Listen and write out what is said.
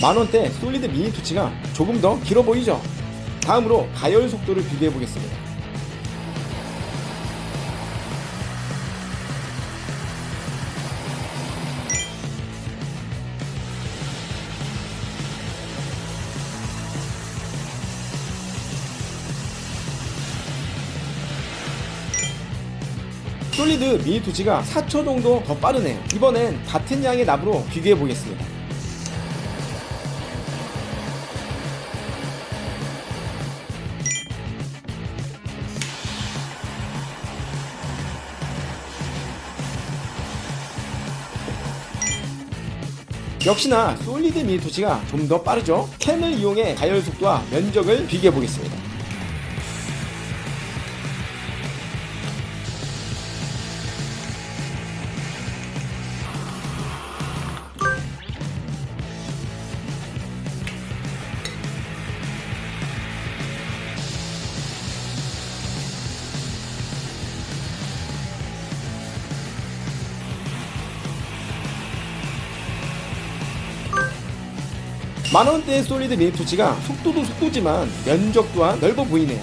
만원대 솔리드 미니 투치가 조금 더 길어 보이죠? 다음으로 가열 속도를 비교해 보겠습니다. 솔리드 미니 투치가 4초 정도 더 빠르네요. 이번엔 같은 양의 납으로 비교해 보겠습니다. 역시나 솔리드 미니 투치가 좀 더 빠르죠? 캔을 이용해 가열 속도와 면적을 비교해 보겠습니다. 만원대의 솔리드 미니 투치가 속도도 속도지만 면적 또한 넓어 보이네요.